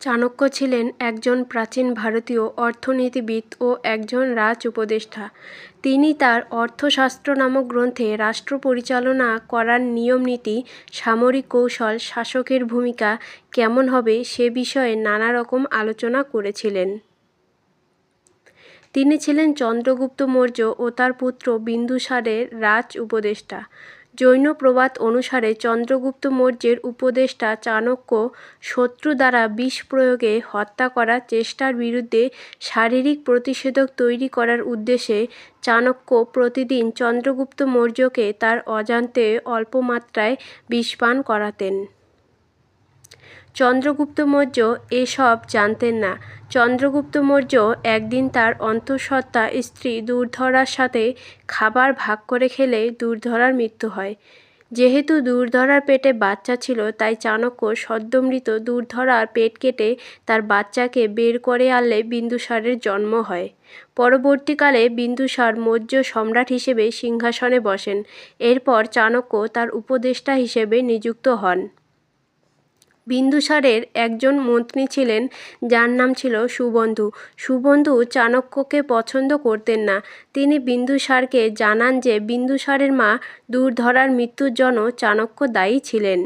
চাণক্য ছিলেন একজন প্রাচীন ভারতীয় অর্থনীতিবিদ ও একজন রাজ উপদেষ্টা। তিনি তার অর্থশাস্ত্র নামক গ্রন্থে রাষ্ট্র পরিচালনা করার নিয়মনীতি সামরিক কৌশল, শাসকের ভূমিকা কেমন হবে সে বিষয়ে নানা রকম আলোচনা করেছিলেন। তিনি ছিলেন চন্দ্রগুপ্ত মৌর্য ও তার পুত্র বিন্দুসারের রাজ উপদেষ্টা। জৈন প্রবাদ অনুসারে চন্দ্রগুপ্ত মৌর্যের উপদেষ্টা চাণক্য শত্রু দ্বারা বিষ প্রয়োগে হত্যা করার চেষ্টার বিরুদ্ধে শারীরিক প্রতিষেধক তৈরি করার উদ্দেশ্যে চাণক্য প্রতিদিন চন্দ্রগুপ্ত মৌর্যকে তার অজান্তে অল্প মাত্রায় বিষপান করাতেন। চন্দ্রগুপ্ত মৌর্য এসব জানতেন না। চন্দ্রগুপ্ত মৌর্য একদিন তার অন্তঃসত্ত্বা স্ত্রী দুর্ধরার সাথে খাবার ভাগ করে খেলে দুর্ধরার মৃত্যু হয়। যেহেতু দুর্ধরার পেটে বাচ্চা ছিল, তাই চাণক্য সদ্যমৃত দুর্ধরার পেট কেটে তার বাচ্চাকে বের করে আনলে বিন্দুসারের জন্ম হয়। পরবর্তীকালে বিন্দুসার মৌর্য সম্রাট হিসেবে সিংহাসনে বসেন। এরপর চাণক্য তার উপদেষ্টা হিসেবে নিযুক্ত হন। বিন্দুসারের একজন মন্ত্রী ছিলেন, যার নাম ছিল সুবন্ধু। সুবন্ধু চাণক্যকে পছন্দ করতেন না। তিনি বিন্দুসারকে জানান যে বিন্দুসারের মা দুর্ধরার মৃত্যুর জন্য চাণক্য দায়ী ছিলেন।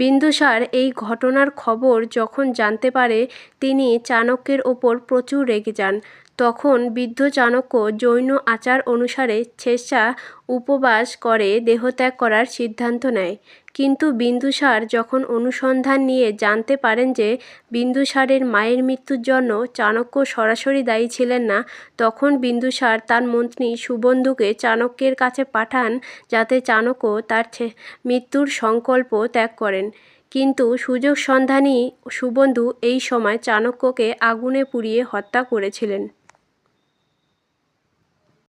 বিন্দুসার এই ঘটনার খবর যখন জানতে পারে, তিনি চাণক্যের ওপর প্রচুর রেগে যান। তখন বৃদ্ধ চাণক্য জৈন আচার অনুসারে স্বেচ্ছা উপবাস করে দেহত্যাগ করার সিদ্ধান্ত নেয়। কিন্তু বিন্দুসার যখন অনুসন্ধান নিয়ে জানতে পারেন যে বিন্দুসারের মায়ের মৃত্যুর জন্য চাণক্য সরাসরি দায়ী ছিলেন না, তখন বিন্দুসার তার মন্ত্রী সুবন্ধুকে চাণক্যের কাছে পাঠান যাতে চাণক্য তার মৃত্যুর সংকল্প ত্যাগ করেন। কিন্তু সুযোগ সন্ধানী সুবন্ধু এই সময় চাণক্যকে আগুনে পুড়িয়ে হত্যা করেছিলেন।